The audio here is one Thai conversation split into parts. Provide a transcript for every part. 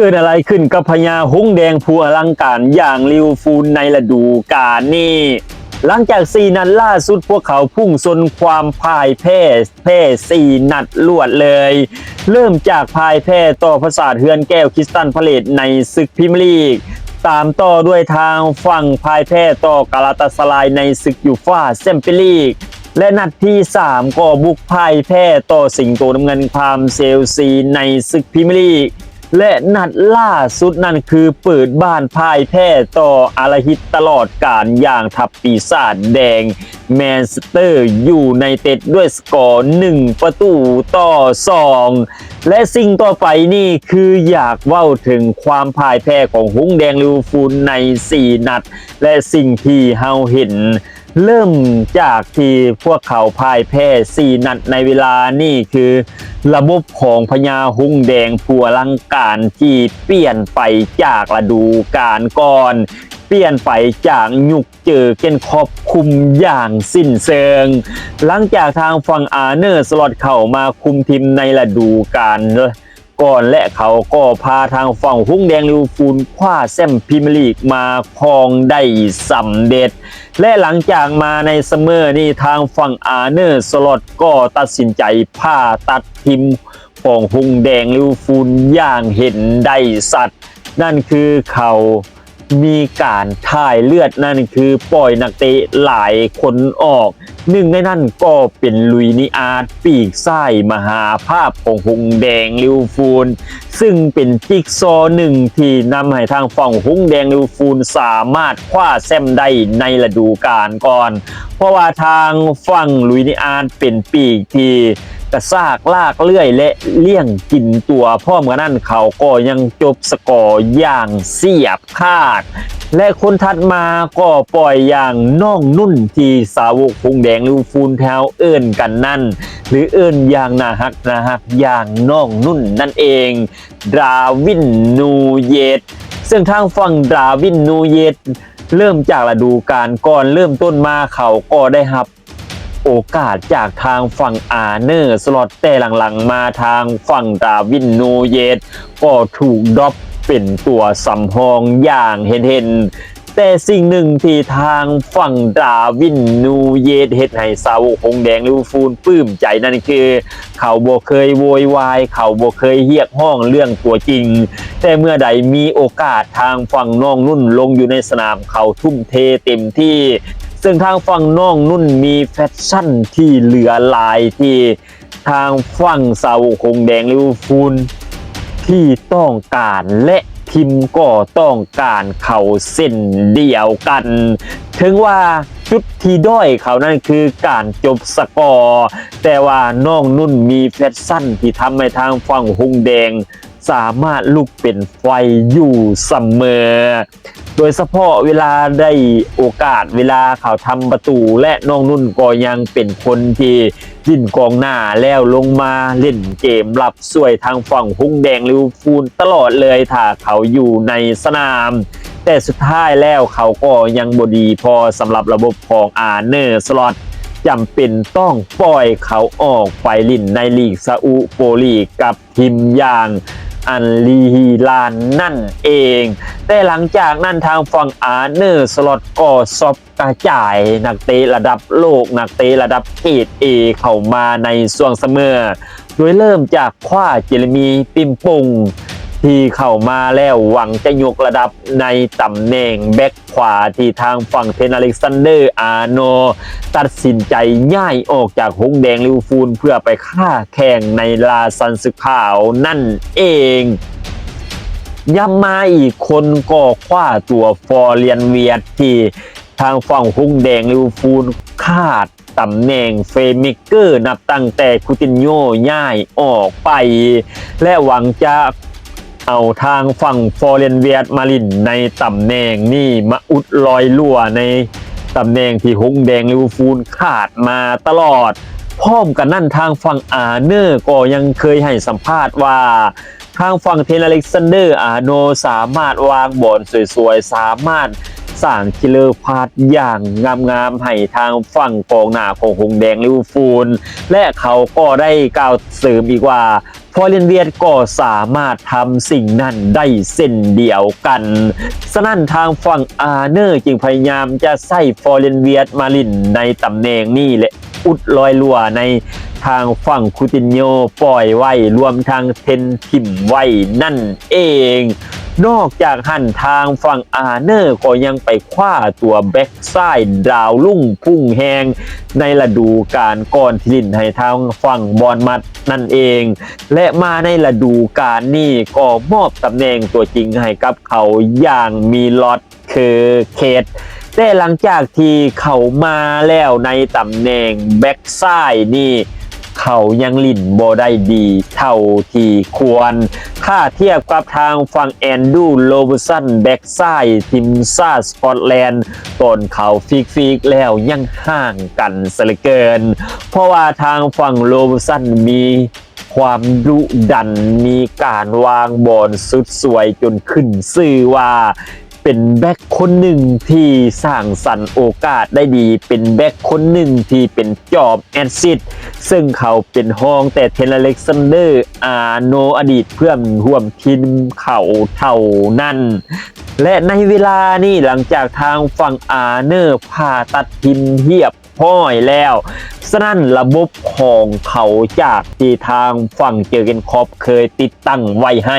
เกิดอะไรขึ้นกับพญาหงแดงผู้อลังการอย่างลิวฟูนในฤดูกาลนี้ หลังจากสี่นัดล่าสุดพวกเขาพุ่งชนความพ่ายแพ้แพ้สี่นัดลวดเลย เริ่มจากพ่ายแพ้ต่อประสาทเฮือนแก้วคิสตันพเลตในศึกพรีเมียร์ลีก ตามต่อด้วยทางฝั่งพ่ายแพ้ต่อกาลาตาสลายในศึกยูฟ่าแชมเปี้ยนลีกและนัดที่ 3 ก็บุกพ่ายแพ้ต่อสิงโตน้ำเงินความเซลซีในศึกพรีเมียร์ลีก และนัดล่าสุดนั่นคือเปิดบ้านพ่ายแพ้ต่ออาราฮิตตลอดการอย่างทับปีศาจแดง แมนสเตอร์อยู่ในเต็ดด้วยสกอร์ 1 ประตูต่อ 2 และสิ่งต่อไปนี่คืออยากเว้าถึงความพ่ายแพ้ของหุ้งแดงลิเวอร์พูลใน 4 นัด และสิ่งที่เฮาเห็น เริ่มจากที่พวกเขาพ่ายแพ้4นัดในเวลานี่คือ ระบบของพญาหุ้งแดงผู้อลังการที่เปลี่ยนไปจากฤดูกาลก่อน เปลี่ยนไปจากยุคเจอเกนครอบคุมอย่างสิ้นเชิง หลังจากทางฝั่งอาร์เนอร์สลอตเข้ามาคุมทีมในฤดูกาล ก่อนและเขาก็พาทางฝั่งหุ้งแดงลิวฟูลคว้าแซมพิมลีกมาครองได้สำเร็จ และหลังจากมาในเสมอนี่ทางฝั่งอาเนอร์สลอตก็ตัดสินใจผ่าตัดทีมของหุ้งแดงลิวฟูลอย่างเห็นได้สัตว์ นั่นคือเขา มีการถ่ายเลือดนั่นคือปล่อยนักเตะหลายคนออก หนึ่งในนั้นก็เป็นลุยนิอาร์ตปีกซ้มหาภาพของหงแดงลิวฟูลซึ่งเป็นจิ๊กซอหนึ่งที่นำให้ทางฝั่งหงแดงลิวฟูลสามารถคว้าแซมได้ในฤดูกาลก่อน เพราะว่าทางฝั่งลุยนิอาร์ตเป็นปีกที่ กระซากลากเลื่อยและเลี่ยงกินตัวพร้อมกันนั้นเขาก็ยังจบสกอร์อย่างเสียบคาด และคนถัดมาก็ปล่อยอย่างน้องนุ่นที่สาวกคงแดงลิวฟูนแถวเอิ้นกันนั่น หรือเอิ้นอย่างนาฮักนาฮักอย่างน้องนุ่นนั่นเอง ดาวินนูเยตซึ่งทางฝั่งดาวินนูเยตเริ่มจากฤดูกาลก่อนเริ่มต้นมาเขาก็ได้รับ โอกาสจากทางฝั่งอาเนอร์สล็อตแต่หลังๆมาทางฝั่งดาวินโนเยตก็ถูกดรอปเป็นตัวสำรองอย่างเห็นๆ แต่สิ่งหนึ่งที่ทางฝั่งดาวินนูเยตเฮ็ดให้สาวกหงแดงลิวฟูลปลื้มใจนั่นคือ เขาบ่เคยโวยวาย เขาบ่เคยเรียกห้องเรื่องตัวจริง แต่เมื่อใดมีโอกาสทางฝั่งน้องนุ่นลงอยู่ในสนามเขาทุ่มเทเต็มที่ ซึ่งทางฝั่งน้องนุ่นมีแฟชั่นที่เหลือลายที่ทางฝั่งสาวคงแดงลิเวอร์พูลที่ต้องการและทีมก็ต้องการเขาเส้นเดียวกัน ถึงว่าจุดที่ด้อยเขานั่นคือการจบสกอร์ แต่ว่าน้องนุ่นมีแฟชั่นที่ทำให้ทางฝั่งหงแดง สามารถลุกเป็นไฟอยู่เสมอ โดยเฉพาะเวลาได้โอกาสเวลาเขาทำประตูและน้องนุ่นก็ยังเป็นคนที่ดิ้นกองหน้าแล้วลงมาเล่นเกมรับสวยทางฝั่งหุ้งแดงลิเวอร์พูลตลอดเลยถ้าเขาอยู่ในสนาม แต่สุดท้ายแล้วเขาก็ยังบดีพอสำหรับระบบของอาร์เนอร์สล็อตจำเป็นต้องปล่อยเขาออกไปลิ่นในลีกซาอุโปลีกกับทีมอย่าง อันลีฮีลานนั่นเอง แต่หลังจากนั้นทางฝั่งอาร์เนอร์สล็อตก็ซอบกระจายนักเตะระดับโลกนักเตะระดับเกรดเอเข้ามาในส่วงเสมอ โดยเริ่มจากคว้าเจเรมีปิมปุง ที่เข้ามาแล้วหวังจะยกระดับในตำแหน่งแบ็คขวาที่ทางฝั่งเทนอเล็กซานเดอร์อาโน ตัดสินใจย่ายออกจากหงแดงลิวอร์พูลเพื่อไปฆ่าแข่งในลาซันสึขาวนั่นเองย้ำมาอีกคนก็คว้าตัวฟอร์เรียนเวียดที่ทางฝั่งหงแดงลิวอร์พูลคาดตำแหน่งเฟมิกเกอร์นับตั้งแต่คูตินโยย่ายออกไป และหวังจะ เอาทางฝั่งฟอร์เรนเวียดมาลินในตำแหน่งนี่มาอุดรอยรั่วในตำแหน่งที่หงแดงลิเวอร์พูลขาดมาตลอด พร้อมกันนั่นทางฝั่งอาเนอร์ก็ยังเคยให้สัมภาษณ์ว่า ทางฝั่งเทนอเล็กซานเดอร์อาโนสามารถวางบอลสวยๆ สามารถสร้างคิลเลอร์พาสอย่างงามๆให้ทางฝั่งกองหน้าของหงแดงลิเวอร์พูลและเขาก็ได้กล่าวเสริมอีกว่า อเรียนเวียดก็สามารถทำสิ่งนั้นได้เส้นเดียวกันสนั่นทางฝั่งอาเนอร์จึงพยายามจะใส่ฟอเรนเวียดมาลินในตำแหน่งนี้และอุดรอยรั่วในทางฝั่งคูตินโยปล่อยไว้รวมทางเทนทิมไว้นั่นเอง นอกจากหันทางฝั่งอาเนอร์ก็ยังไปคว้าตัวแบ็กไซด์ดาวลุ่งพุ่งแหงในฤดูกาลก่อนที่ลินให้ทางฝั่งบอลมัดนั่นเอง และมาในฤดูกาลนี้ก็มอบตำแหน่งตัวจริงให้กับเขาอย่างมีลอดคือเคทแต่หลังจากที่เขามาแล้วในตำแหน่งแบ็กไซด์นี่ เขายังลิ่นโบได้ดีเท่าที่ควร ถ้าเทียบกับทางฝั่งแอนดูโลบสันแบ็กไซทีมซาสกอตแลนด์ตนเขาฟิกฟิกแล้วยังห่างกันเสยเหลือเกิน เพราะว่าทางฝั่งโลบสันมีความดุดันมีการวางบอลสุดสวยจนขึ้นซื่อว่า เป็นแบ็คคนหนึ่งที่สร้างสรรค์โอกาสได้ดี เป็นแบ็คคนหนึ่งที่เป็นจอบแอดซิดซึ่งเขาเป็นห้องแต่เทนเล็กซานเดอร์อาโนอดีตเพื่อนร่วมทีมเขาเท่านั้นและในเวลานี้หลังจากทางฝั่งอาเนอร์ผ่าตัดทิมเหียบห้อยแล้วสนั่นระบบของเขาจากที่ทางฝั่งเจอเกนคอปเคยติดตั้งไว้ให้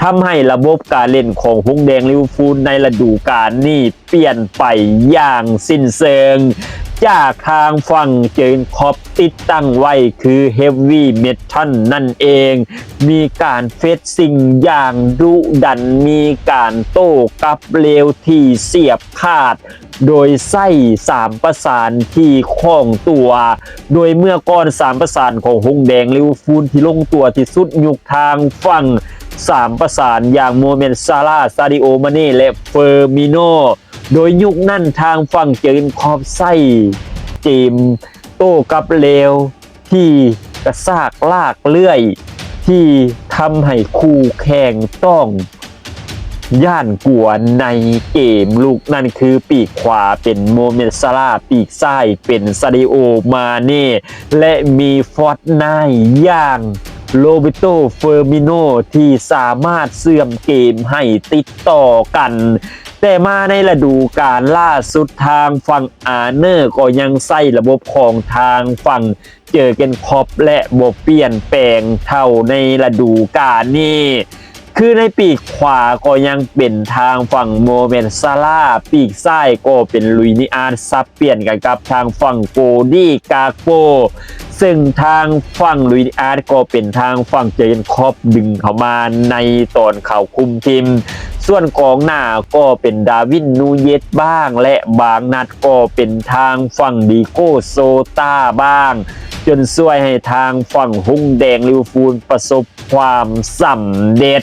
ทำให้ระบบการเล่นของฮุงแดงลิวอร์พูลในฤดูกาลนี้เปลี่ยนไปอย่างสิ้นเชิง จากทางฝั่งเจนคอปติดตั้งไว้คือเฮฟวี่เมทัลนั่นเอง มีการเฟซซิ่งอย่างดุดันมีการโต้กับเร็วที่เสียบขาด โดยไส้สามประสานที่คล่องตัว โดยเมื่อก่อนสามประสานของฮงแดงลิวอร์พูลที่ลงตัวที่สุดยุคทางฝั่ง สามประสานอย่างโมเมนต์ซาร่าซาดิโอมาเน่และเฟอร์มิโน โดยยุคนั้นทางฝั่งเจอร์คอบไส้เจมโต้กับเลว ที่กระซากลากเลื่อย ที่ทำให้คู่แข่งต้อง ย่านกลัวในเกมลูกนั่นคือปีกขวาเป็นโมเมนต์ซาร่าปีกซ้ายเป็นซาดิโอมาเน่และมีฟอร์ตไนท์ย่าง โรบิโตเฟอร์มิโนที่สามารถเสื่อมเกมให้ติดต่อกัน แต่มาในฤดูกาลล่าสุดทางฝั่งอาเนอร์ก็ยังใส่ระบบของทางฝั่งเจอเกนคอปและบเปลี่ยนแปลงเท่าในฤดูกาลนี้ คือในปีกขวาก็ยังเป็นทางฝั่งโมเมนต์ซาร่าปีกซ้ายก็เป็นลุยนิอาร์ซับเปลี่ยนกันกับทางฝั่งโกดี้กาโกซึ่งทางฝั่งลุยนิอาร์ก็เป็นทางฝั่งเจนคอบดึงเข้ามาในตอนเข่าคุมทีม ส่วนกองหน้าก็เป็นดาวินนูเยสบ้าง และบางนัดก็เป็นทางฝั่งดีโกโซตาบ้างจนช่วยให้ทางฝั่งหุ้งแดงลิเวอร์พูลประสบความสำเร็จ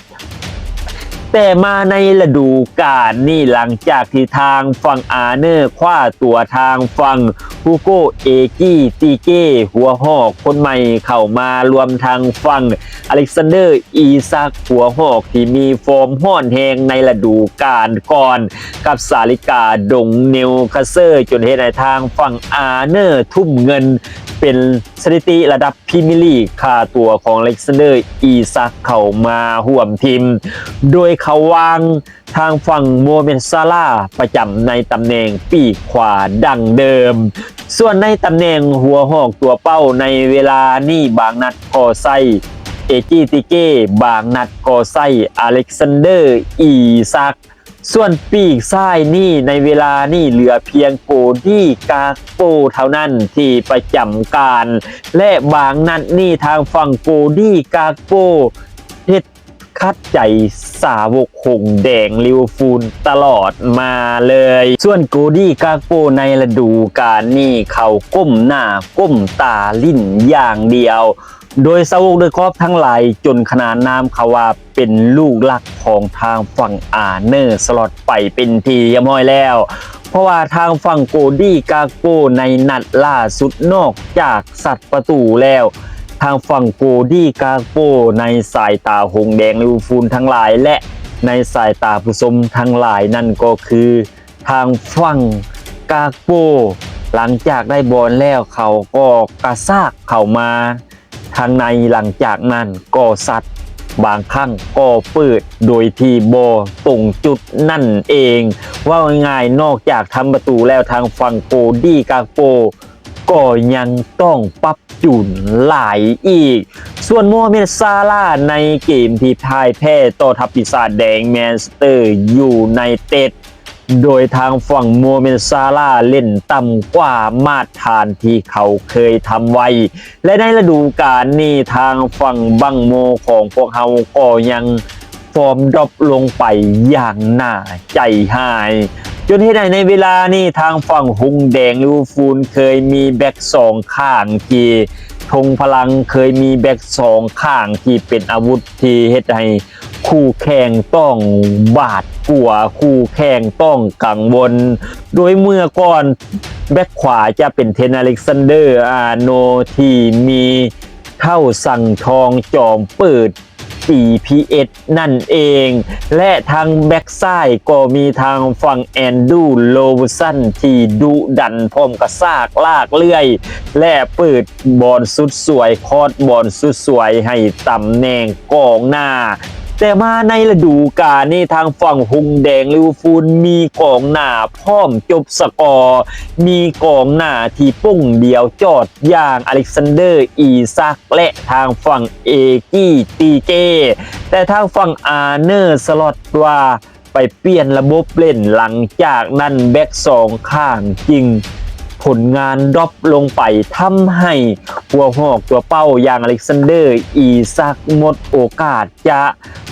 แต่มาในฤดูกาลนี่หลังจากที่ทางฝั่งอาเนอร์คว้าตัวทางฝั่งฮูโกเอกี้ตีเก้หัวหอกคนใหม่เข้ามารวมทางฝั่งอเล็กซานเดอร์อีซักหัวหอกที่มีฟอร์มห้อนแหงในฤดูกาลก่อน กับสาลิกาดงเนวคาเซอร์ จนเหตุให้ทางฝั่งอาเนอร์ทุ่มเงินเป็นสถิติระดับพรีเมียร์ลีค่าตัวของอเล็กซานเดอร์อีซักเข้ามาห่วมทีมโดยเขาวางทางฝั่งโมเมนต์ซาร่าประจำในตำแหน่งปีกขวาดังเดิม ส่วนในตำแหน่งหัวหอกตัวเป้าในเวลานี้บางนัดก็ใส่เอจิติเก้บางนัดก็ใส่อเล็กซานเดอร์อีซัก ส่วนปีกซ้ายนี่ในเวลานี่เหลือเพียงโกดี้กาโปเท่านั้นที่ประจำการ และบางนัดนี่ทางฝั่งโกดี้กาโปเฮ็ดคัดใจ สาวกหงแดงลิวอร์พูลตลอดมาเลย ส่วนโกดี้กาโปในฤดูกาลนี่เขาก้มหน้าก้มตาลิ้นอย่างเดียว โดยสาวกเดอะครอบทั้งหลายจนขนานนามเขาว่าเป็นลูกหลักของทางฝั่งอาเนอร์สลอตไปเป็นทีเรียบร้อยแล้วเพราะว่าทางฝั่งโกดี้กาโกในนัดล่าสุดนอกจากสัตว์ประตูแล้ว ทางฝั่งโกดี้กาโกในสายตาหงแดงลิวฟูลทั้งหลายและในสายตาผู้ชมทั้งหลายนั่นก็คือ ทางฝั่งกาโกหลังจากได้บอลแล้วเขาก็กระซากเข้ามาทางในหลังจากนั้นก็สัตว์บางครั้งก็เปิดโดยที่โบตรงจุดนั่นเอง ว่าง่ายนอกจากทำประตูแล้วทางฝั่งโกดี้กาโป ก็ยังต้องปรับจูนหลายอีก ส่วนโมฮัมเหม็ดซาลาในเกมที่พ่ายแพ้ต่อทัพปีศาจแดงแมนสเตอร์อยู่ในเต็ดโดยทางฝั่งโมฮัมเมดซาลาเล่นต่ำกว่ามาตรฐานที่เขาเคยทำไว้ และในฤดูกาลนี้ทางฝั่งบังโมของพวกเขาก็ยังฟอร์มดรอปลงไปอย่างน่าใจหาย จนที่ใดในเวลานี้ทางฝั่งฮุงแดงลิเวอร์พูลเคยมีแบ็กสองข้างที่ธงพลังเคยมีแบ็กสองข้างที่เป็นอาวุธที่เฮ็ดให้คู่แข่งต้องบาดกลัวคู่แข่งต้องกังวลโดยเมื่อก่อนแบ็กขวาจะเป็นเทนอเล็กซานเดอร์อาโนที่มีเท่าสั่งทองจอมเปิด 4PS นั่นเอง และทางแบ็กซ้ายก็มีทางฝั่งแอนดูโลวสันที่ดุดันพร้อมกระซากลากเลื่อย และเปิดบอลสุดสวย คอดบอลสุดสวยให้ตำแหน่งกองหน้า แต่มาในฤดูกาลนี่ทางฝั่งหุงแดงลิวอร์พูลมีกองหน้าพร้อมจบสกอร์ มีกองหน้าที่ปุ้งเดียวจอดอย่างอเล็กซานเดอร์ อีซักและทางฝั่งเอกี้ตีเจ แต่ทางฝั่งอาร์เนอร์สล็อตว่าไปเปลี่ยนระบบเล่นหลังจากนั้นแบ็กสองข้างจริง ผลงานดรอปลงไปทำให้หัวหอกตัวเป้าอย่างอเล็กซานเดอร์ อีซักหมดโอกาสจะ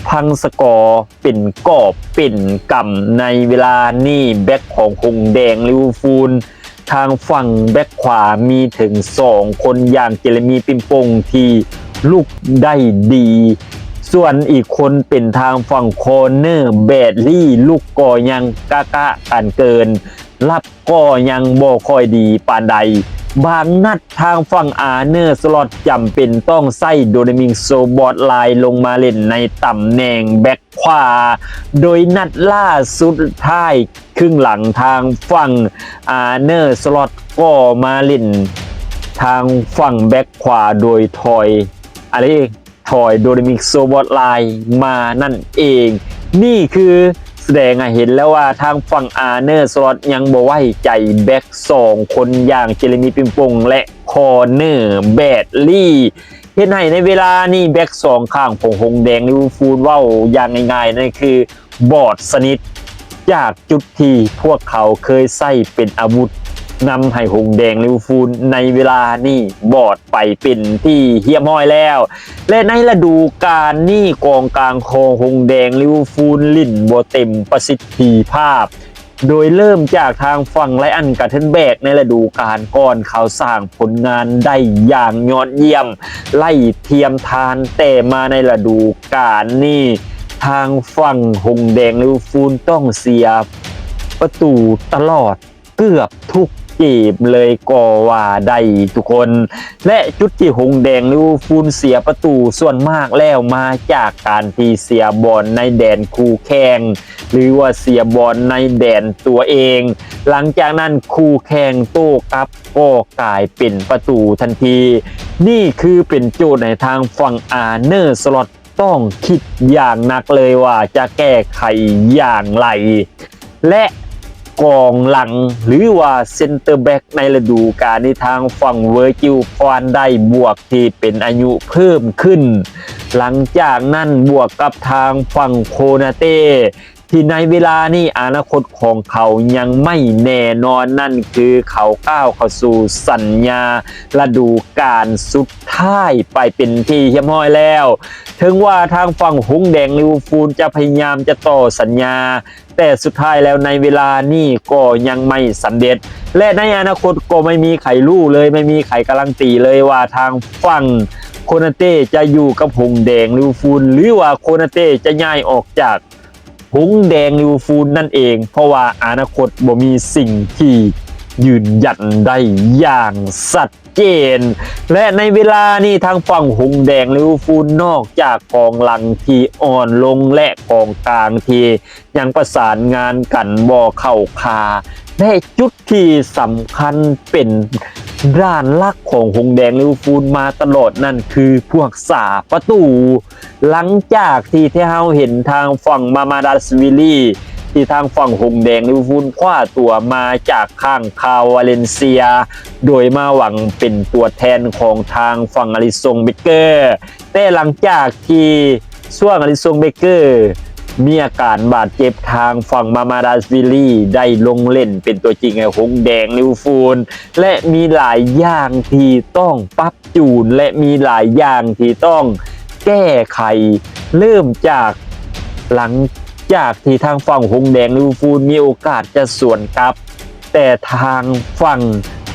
พังสกอร์เป็นกอบเป็นกำในเวลานี้แบ็คของคงแดงลิวอร์พูลทางฝั่งแบ็คขวามีถึง 2 คนอย่างเจเรมีปิมปงที่ลูกได้ดี ส่วนอีกคนเป็นทางฝั่งโคอร์เนอร์แบดลี่ ลูกก็ยังกะกะกันเกิน รับก็ยังบ่ค่อยดีปานใด บางนัดทางฝั่งอาเนอร์สล็อตจำเป็นต้องใส่โดนมิงโซบอตไลน์ลงมาเล่นในตำแหน่งแบ็คขวา โดยนัดล่าสุดท้ายครึ่งหลังทางฝั่งอาเนอร์สล็อตก็มาเล่นทางฝั่งแบ็คขวาโดยทอยอะไรเองทอยโดนมิกโซบอตไลน์มานั่นเอง นี่คือ แสดงให้เห็นแล้วว่าทางฝั่งอาร์เนอร์สล็อตยังบ่ไว้ใจแบ็กสองคนอย่างเจเรมีปิมปงและคอเนอร์แบดลี่เห็นให้ในเวลานี้แบ็กสองข้างของหงแดงลิเวอร์พูลว่าอย่างง่ายๆนั่นคือบอดสนิทจากจุดที่พวกเขาเคยใส่เป็นอาวุธ นำให้หงแดงลิวอร์พูลในเวลานี้บอดไปเป็นที่เฮียมห้อยแล้ว และในฤดูกาลนี้กองกลางของหงแดงลิวอร์พูลลิ่นบ่เต็มประสิทธิภาพ โดยเริ่มจากทางฝั่งไลอันกัตเทนแบกในฤดูกาลก่อนเขาสร้างผลงานได้อย่างยอดเยี่ยม ไล่เทียมทานแต่มาในฤดูกาลนี้ทางฝั่งหงแดงลิวอร์พูลต้องเสียประตูตลอดเกือบทุก เกมเลยก็ว่าได้ทุกคน และจุดที่หงแดงลิวอร์พูลเสียประตูส่วนมากแล้วมาจากการที่เสียบอลในแดนคู่แข่งหรือว่าเสียบอลในแดนตัวเอง หลังจากนั้นคู่แข่งโต้กลับก็กลายเป็นประตูทันที นี่คือเป็นโจทย์ในทางฝั่งอาร์เนอร์สล็อตต้องคิดอย่างหนักเลยว่าจะแก้ไขอย่างไร และ กองหลัง หรือว่าเซนเตอร์แบ็กในฤดูกาลในทางฝั่งเวอร์จิลฟานได้บวกที่เป็นอายุเพิ่มขึ้น หลังจากนั้นบวกกับทางฝั่งโคนาเต้ ที่ในเวลานี้อนาคตของเขายังไม่แน่นอนนั่นคือเขาก้าวเข้าสู่สัญญาฤดูกาลสุดท้ายไปเป็นที่เรียบร้อยแล้ว ถึงว่าทางฝั่งหงแดงลิเวอร์พูลจะพยายามจะต่อสัญญา แต่สุดท้ายแล้วในเวลานี้ก็ยังไม่สำเร็จ และในอนาคตก็ไม่มีใครรู้เลยไม่มีใครการันตีเลยว่าทางฝั่งโคนาเต้จะอยู่กับหงแดงลิเวอร์พูลหรือว่าโคนาเต้จะย้ายออกจาก หงแดงลิวฟูลนั่นเอง เพราะว่าอนาคตบ่มีสิ่งที่ยืนยันได้อย่างสัตย์ เจน และในเวลานี้ทางฝั่งหงแดงลิวอร์พูลนอกจากกองหลังที่อ่อนลงและกองกลางที่ยังประสานงานกันบ่เข้าคาและจุดที่สำคัญเป็นด้านลักของหงแดงลิวอร์พูลมาตลอดนั่นคือพวกสาประตู หลังจากที่ที่เราเห็นทางฝั่งมามาดาสวิลลี่ ที่ทางฝั่งหงแดงลิเวอร์พูลคว้าตัวมาจากข้างคาววาเลนเซีย โดยมาหวังเป็นตัวแทนของทางฝั่งอลิซงเบเกอร์แต่หลังจากที่ช่วงอลิซงเบเกอร์มีอาการบาดเจ็บทางฝั่งมามาดาสวิลลี่ได้ลงเล่นเป็นตัวจริงไอ้หงแดงลิวอร์พูลและมีหลายอย่างที่ต้องปรับจูน และมีหลายอย่างที่ต้องแก้ไข เริ่มจากหลัง จากที่ทางฝั่งหงแดงลิเวอร์พูลมีโอกาสจะสวนกลับ แต่ทางฝั่ง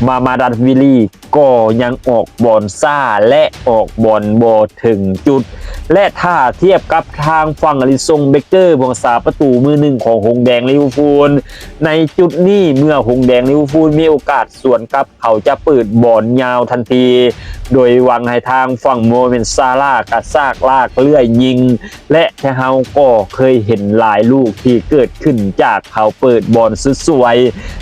มามาดัตวิลลี่ ก็ยังออกบอลซ่าและออกบอลโบถึงจุด และถ้าเทียบกับทางฝั่งอลิซงเบเกอร์บวงสาประตูมือหนึ่งของหงแดงลิเวอร์พูลในจุดนี้เมื่อหงแดงลิเวอร์พูลมีโอกาสสวนกลับเขาจะเปิดบอลยาวทันที โดยหวังให้ทางฝั่งโมเมนซาร่ากระซากลากเลื่อยยิง และแท้เฮาก็เคยเห็นหลายลูกที่เกิดขึ้นจากเขาเปิดบอลสวย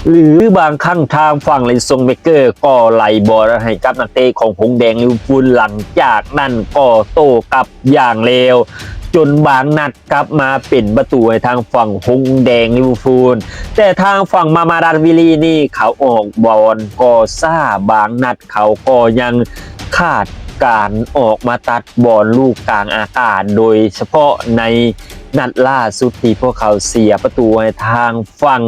หรือบางครั้งทางฝั่งลิซงเบเกอร์ก็ไหลบอลให้กับนักเตะของหงแดงลิเวอร์พูลหลังจากนั้นก็โต้กลับอย่างเร็วจนบางนัดกลับมาเป็นประตูให้ทางฝั่งหงแดงลิเวอร์พูลแต่ทางฝั่งมามาดานวิลลีนี่เขาออกบอลก็ซ่าบางนัดเขาก็ยังขาดการออกมาตัดบอลลูกกลางอากาศ โดยเฉพาะในนัดล่าสุดที่พวกเขาเสียประตูให้ทางฝั่ง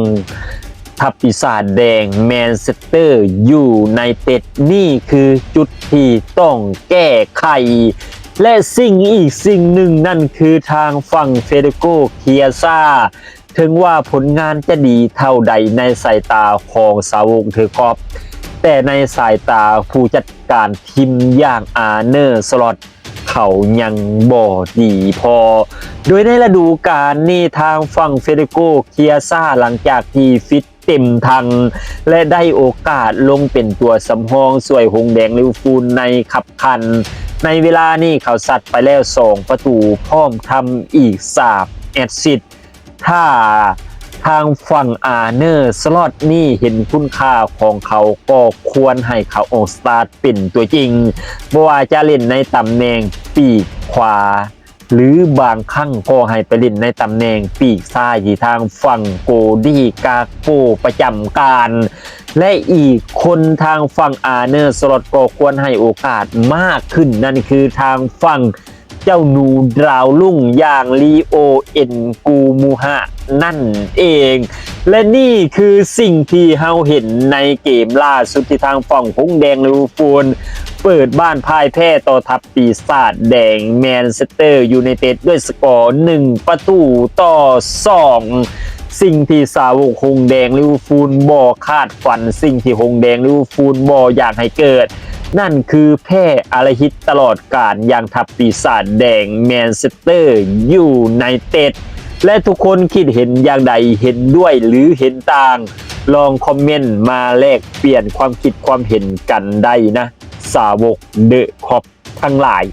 ทัพปีศาจแดงแมนเชสเตอร์อยู่ในเต็ดนี่คือจุดที่ต้องแก้ไข และสิ่งอีกสิ่งหนึ่งนั่นคือทางฝั่งเฟเดโกเคียซาถึงว่าผลงานจะดีเท่าใดในสายตาของสาวกเธอกอบแต่ในสายตาผู้จัดการทีมอย่างอาร์เนอร์สล็อตเขายังบ่ดีพอ โดยในฤดูกาลนี้ทางฝั่งเฟเดโกเคียซาหลังจากที่ฟิต เต็มทังและได้โอกาสลงเป็นตัวสำรองสวยหงแดงลิเวอร์พูลในขับคัน ในเวลานี้เขาสัตว์ไปแล้ว2ประตูพร้อมทำอีก3แอดซิตถ้าทางฝั่งอาเนอร์สล็อตนี่เห็นคุณค่าของเขาก็ควรให้เขาออกสตาร์ทเป็นตัวจริงบ่ว่าจะเล่นในตำแหน่งปีกขวา หรือบางครั้งก็ให้ไปเล่นในตำแหน่งปีกซ้ายที่ทางฝั่งโกดีกาโปประจำการ และอีกคนทางฝั่งอาเนอร์สลอตก็ควรให้โอกาสมากขึ้น นั่นคือทางฝั่งเจ้าหนูดราวลุ่งอย่างลีโอเอ็นกูมูฮะนั่นเอง และนี่คือสิ่งที่เฮาเห็นในเกมล่าสุดที่ทางฝั่งหงแดงลิเวอร์พูล เปิดบ้านพ่ายแพ้ต่อทัพปีศาจแดงแมนเชสเตอร์ยูไนเต็ดด้วยสกอร์1ประตูต่อ2สิ่งที่สาวกหงแดงลิเวอร์พูลบ่คาดฝัน สิ่งที่หงแดงลิเวอร์พูลบ่อยากให้เกิด นั่นคือแพ้อะไรฮิตตลอดการอย่างทัพปีศาจแดงแมนเชสเตอร์ยูไนเต็ดและทุกคนคิดเห็นอย่างใดเห็นด้วยหรือเห็นต่าง ลองคอมเมนต์มาแลกเปลี่ยนความคิดความเห็นกันได้นะ สาวกเดอะคอปทั้งหลาย